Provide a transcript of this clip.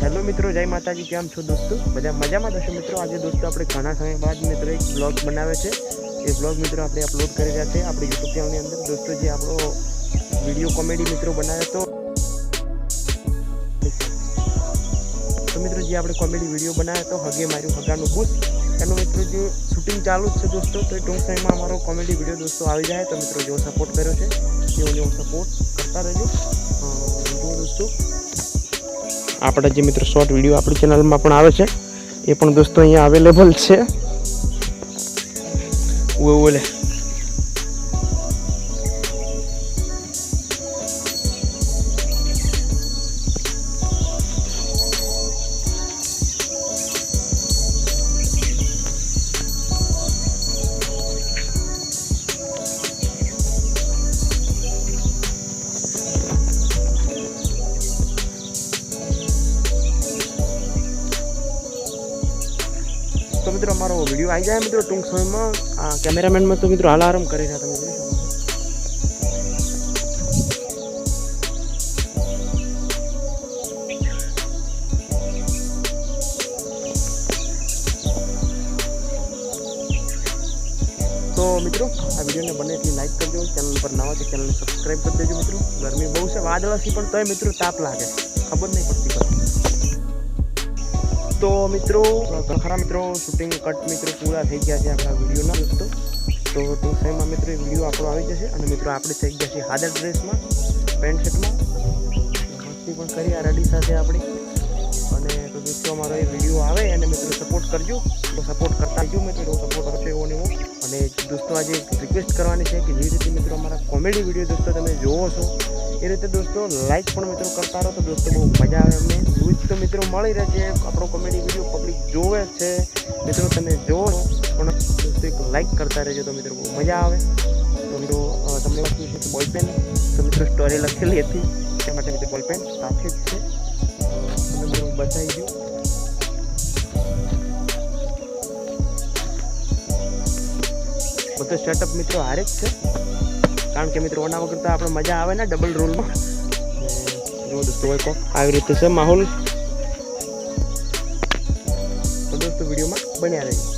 Hello મિત્રો, જય માતાજી, કેમ છો દોસ્તો? બધા મજામાં થશે મિત્રો? આજે દોસ્તો આપણે ઘણા સમય બાદ મિત્રો એક બ્લોગ બનાવે છે. એ બ્લોગ મિત્રો આપણે અપલોડ કરી રહ્યા છે આપણી યુટ્યુબ ચેનલની અંદર. દોસ્તો, જે આપણો વીડિયો કોમેડી મિત્રો બનાવ્યો હતો. તો મિત્રો, જે આપણે કોમેડી વીડિયો બનાવ્યો તો હગે માર્યું, હગાનું બુશ એનું મિત્રો જે શૂટિંગ ચાલુ જ છે દોસ્તો, તો ટૂંક સમયમાં અમારો કોમેડી વીડિયો દોસ્તો આવી જાય. તો મિત્રો, જેવો સપોર્ટ કર્યો છે તેઓને સપોર્ટ કરતા રહેજો. જો દોસ્તો આપણા જે મિત્રો શોર્ટ વીડિયો આપણી ચેનલમાં પણ આવે છે, એ પણ દોસ્તો અહીંયા અવેલેબલ છે. ઓલે મિત્રો, અમારો વીડિયો આવી જાય મિત્રો ટૂંક સમયમાં. આ કેમેરામેનમાં તો મિત્રો હાલ આરામ કરી રહ્યા તમે જોઈ શકો છો. તો મિત્રો, આ વિડીયોને બને એટલી લાઈક કરજો. ચેનલ પર નવા તો ચેનલને સબસ્ક્રાઈબ કરી દેજો મિત્રો. ગરમી બહુ છે વાદળાથી પણ તોય મિત્રો તાપ લાગે. ખબર નહીં પડતી કઈ તો મિત્રો, ખરા મિત્રો શૂટિંગ કટ મિત્રો પૂરા થઈ ગયા છે આપણા વિડીયોના. દોસ્તો, તો ટૂંક સમયમાં મિત્રો, એ વીડિયો આપણો આવી જશે. અને મિત્રો, આપણે થઈ ગયા છે હાદર ડ્રેસમાં, પેન્ટ શર્ટમાં. મસ્તી પણ કરી આ રેડી સાથે આપણી. અને તો દોસ્તો, અમારો એ વીડિયો આવે અને મિત્રો સપોર્ટ કરજો. તો સપોર્ટ કરતા રહેજો મિત્રો સપોર્ટ કરશો એવો નહીં અને દોસ્તો, આજે રિક્વેસ્ટ કરવાની છે કે જે રીતે મિત્રો અમારા કોમેડી વીડિયો દોસ્તો તમે જોવો છો એ રીતે દોસ્તો લાઈક પણ મિત્રો કરતા રહો તો દોસ્તો બહુ મજા આવે અમને. રોજ તો મિત્રો મળી રહે આપણો કોમેડી વીડિયો પબ્લિક જોવે છે. મિત્રો તમે જોવો પણ દોસ્તો એક લાઈક કરતા રહેજો તો મિત્રો બહુ મજા આવે. તો મિત્રો તમને લખ્યું છે બોલપેન. તો મિત્રો સ્ટોરી લખેલી હતી. તે માટે મિત્રો બોલપેન સાથે જ છે. તમને મિત્રો બતાવી દઉં બધો સેટઅપ મિત્રો હારે જ છે. કારણ કે મિત્રો ઓના વગર તો આપણે મજા આવે ને ડબલ રોલમાં જો દોસ્તો હોય કોક આવી રીતે છે માહોલ. તો દોસ્તો, વિડીયોમાં બન્યા રહેજો.